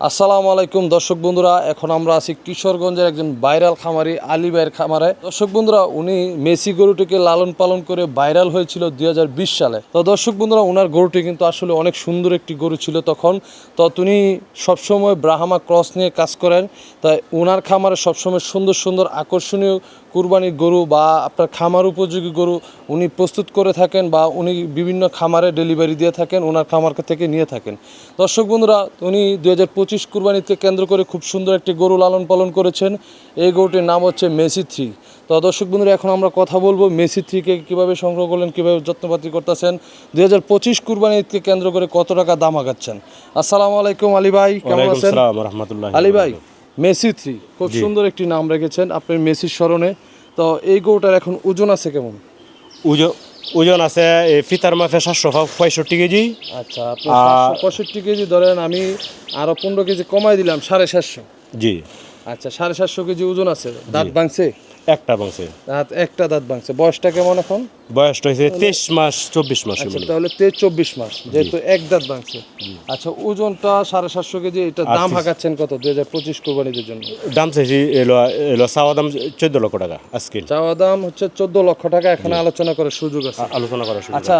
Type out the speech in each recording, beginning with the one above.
আসসালামু আলাইকুম দর্শক বন্ধুরা, এখন আমরা আছি কিশোরগঞ্জের একজন ভাইরাল খামারি আলী ভাইয়ের খামারে। দর্শক বন্ধুরা, উনি মেসি গরুটিকে লালন পালন করে ভাইরাল হয়েছিল দুই হাজার বিশ সালে। তো দর্শক বন্ধুরা ওনার গরুটি কিন্তু আসলে অনেক সুন্দর একটি গরু ছিল তখন। তো তিনি সবসময় ব্রাহ্মা ক্রস নিয়ে কাজ করেন। তাই ওনার খামারে সবসময় সুন্দর সুন্দর আকর্ষণীয় কুরবানির গরু বা আপনার খামার উপযোগী গরু উনি প্রস্তুত করে থাকেন বা উনি বিভিন্ন খামারে ডেলিভারি দিয়ে থাকেন ওনার খামার থেকে নিয়ে থাকেন। দর্শক বন্ধুরা, উনি দু হাজার পঁচিশ কুরবানিতে কেন্দ্র করে খুব সুন্দর একটি গরু লালন পালন করেছেন। এই গরুটির নাম হচ্ছে মেসি থ্রি। তো দর্শক বন্ধুরা এখন আমরা কথা বলব মেসি থ্রিকে কীভাবে সংগ্রহ করলেন কীভাবে যত্নপাতি করতেছেন। দুই হাজার পঁচিশ কুরবানিকে কেন্দ্র করে কত টাকা দাম আগাচ্ছেন? আসসালামু আলাইকুম আলী ভাই কেমন আছেন? আলী ভাই মেসি থ্রি খুব সুন্দর একটি নাম রেখেছেন আপনার মেসির স্মরণে। তো এই গরুটার এখন ওজন আছে কেমন? ওজন আছে এই ফিতার মাফে সাতশো পঁয়ষট্টি কেজি। আচ্ছা পঁয়ষট্টি কেজি ধরেন আমি আরও পনেরো কেজি কমাই দিলাম সাড়ে সাতশো। জি। আচ্ছা সাড়ে সাতশো কেজি ওজন আছে। দাঁত ভাঙছে? একটা বংশে দাঁত একটা দাঁত ভাঙছে। বয়সটা কেমন এখন? বয়সটা হয়েছে তেইশ মাস চব্বিশ মাস আচ্ছা তাহলে তে চব্বিশ মাস যেহেতু এক দাঁত ভাঙছে। আচ্ছা ওজনটা সাড়ে সাতশো কেজি এটা দাম হাঁকাচ্ছেন কত? দুই হাজার পঁচিশ কোরবানিদের জন্য। দাম চাইছি চাওয়া দাম চোদ্দ লক্ষ টাকা আজকে। চাওয়া দাম হচ্ছে চোদ্দ লক্ষ টাকা এখানে আলোচনা করার সুযোগ আছে। আলোচনা করা শুরু আচ্ছা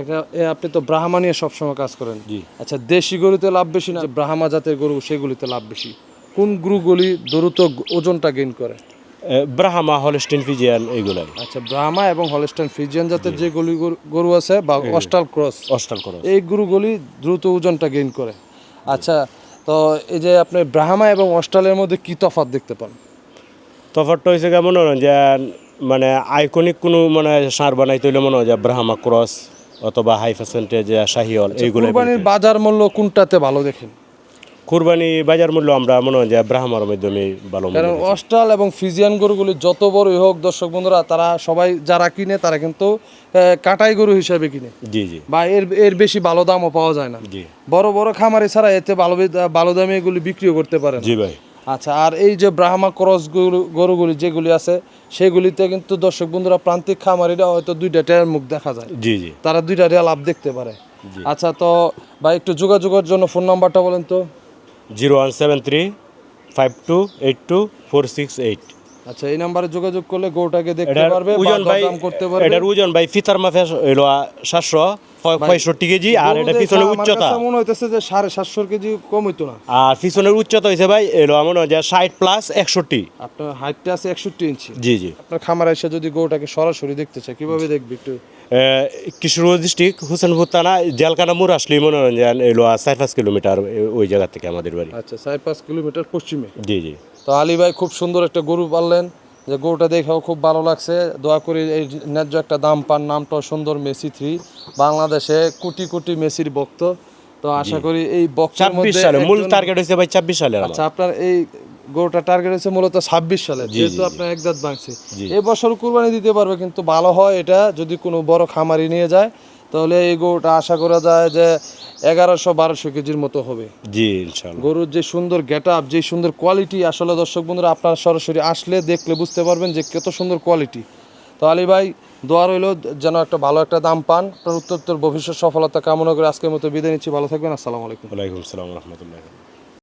একটা আপনি তো ব্রাহ্মা নিয়ে সবসময় কাজ করেন। জি। আচ্ছা দেশি গরুতে লাভ বেশি না? ব্রাহ্মা জাতের গরু সেগুলিতে লাভ বেশি। কোন গরুগুলি দ্রুত ওজনটা গেইন করে? ব্রাহ্মা হলস্টিন ফিজিয়ান এইগুলাই। আচ্ছা ব্রাহ্মা এবং হলস্টাইন ফিজিয়ান জাতের যে গলি গরু- আছে বা অস্টাল ক্রস অস্টাল ক্রস। এই গরুগুলি দ্রুত ওজনটা গেইন করে। আচ্ছা তো এই যে আপনি ব্রাহ্মা এবং অস্টালের মধ্যে কি তফাৎ দেখতে পান? তফারটা হয়েছে কেমন যে মানে আইকনিক কোনো মানে সার বানাইতে হইলে মনে হয় যে ব্রাহ্মা ক্রস অথবা হাই পার্সেন্টেজ শাহিওল এইগুলো কুরবানির বাজার মূল্য কোনটাতে ভালো দেখেন? কুরবানি বাজার মূল্য আমরা মনে হয় যে ব্রাহ্মার মাধ্যমে ভালো কারণ অস্ট্রাল এবং ফিজিয়ান গরুগুলি যত বড়ই হোক দর্শক বন্ধুরা তারা সবাই যারা কিনে তারা কিন্তু কাটাই গরু হিসাবে কিনে। জি জি। বা এর এর বেশি ভালো দামও পাওয়া যায় না। জি। বড় বড় খামারি ছাড়া এতে ভালো ভালো দামে এগুলি বিক্রিও করতে পারে জি ভাই। আচ্ছা আর এই যে ব্রাহ্মা ক্রস গরু গরুগুলি যেগুলি আছে সেগুলিতে কিন্তু দর্শক বন্ধুরা প্রান্তিক খামারিরা হয়তো দুইটা টেয়ার মুখ দেখা যায়। জি জি। তারা দুইটা টেয়া লাভ দেখতে পারে। আচ্ছা তো ভাই একটু যোগাযোগের জন্য ফোন নাম্বারটা বলেন তো। Zero one seven three five two eight two four six eight. আচ্ছা এই নাম্বারে যোগাযোগ করলে গরুটাকে দেখতে পারবে ওজন ভাই করতে পারবে। এটার ওজন ভাই ফিতার মাফে সাতশো। পঁয়ষট্টি কেজি আর এটা পিছনের উচ্চতা। মনে হইতেছে যে সাড়ে সাতশো কেজি কম হইতো না। আর পিছনের উচ্চতা হয়েছে ভাই এলো মনে হয় যে ষাট প্লাস একষট্টি। আপনার হাইটটা আছে একষট্টি ইঞ্চি জি জি। আপনার খামার এসে যদি গরুটাকে সরাসরি দেখতে চায় কীভাবে দেখবে একটু? কিশোরগঞ্জ ডিস্ট্রিক্ট হুসেনপুর থানা জেলকানা মোড় মনে হয় যে এলো চার পাঁচ কিলোমিটার ওই জায়গা থেকে আমাদের বাড়ি। আচ্ছা চার পাঁচ কিলোমিটার পশ্চিমে। জি জি। তো আলী ভাই খুব সুন্দর একটা গরু পাললেন। যে গরুটা দেখেও খুব ভালো লাগছে। দোয়া করি এই ন্যায্য একটা দাম পান। নামটাও সুন্দর মেসি থ্রি। বাংলাদেশে কোটি কোটি মেসির ভক্ত। তো আশা করি এই বক্সের মধ্যে মূল টার্গেট হয়েছে ভাই ছাব্বিশ আমার। আচ্ছা আপনার এই গরুটা টার্গেট হচ্ছে মূলত ছাব্বিশ সালে। যেহেতু আপনার এক দাঁত ভাঙছে। এই কুরবানি দিতে পারবে কিন্তু ভালো হয় এটা। যদি কোনো বড় খামারি নিয়ে যায় তাহলে এই গরুটা আশা করা যায় যে এগারোশো বারোশো কেজির মতো হবে। জি ইনশাল্লাহ গরুর যে সুন্দর গেট আপ যে সুন্দর কোয়ালিটি আসলে দর্শক বন্ধুরা আপনারা সরাসরি আসলে দেখলে বুঝতে পারবেন যে কত সুন্দর কোয়ালিটি। তো আলী ভাই দোয়া রইল যেন একটা ভালো একটা দাম পান। আপনার উত্তর ভবিষ্যৎ সফলতা কামনা করে আজকের মতো বিদায় নিচ্ছি। ভালো থাকবেন আসসালামু আলাইকুম। ওয়ালাইকুম আসসালাম রহমতুল্লাহ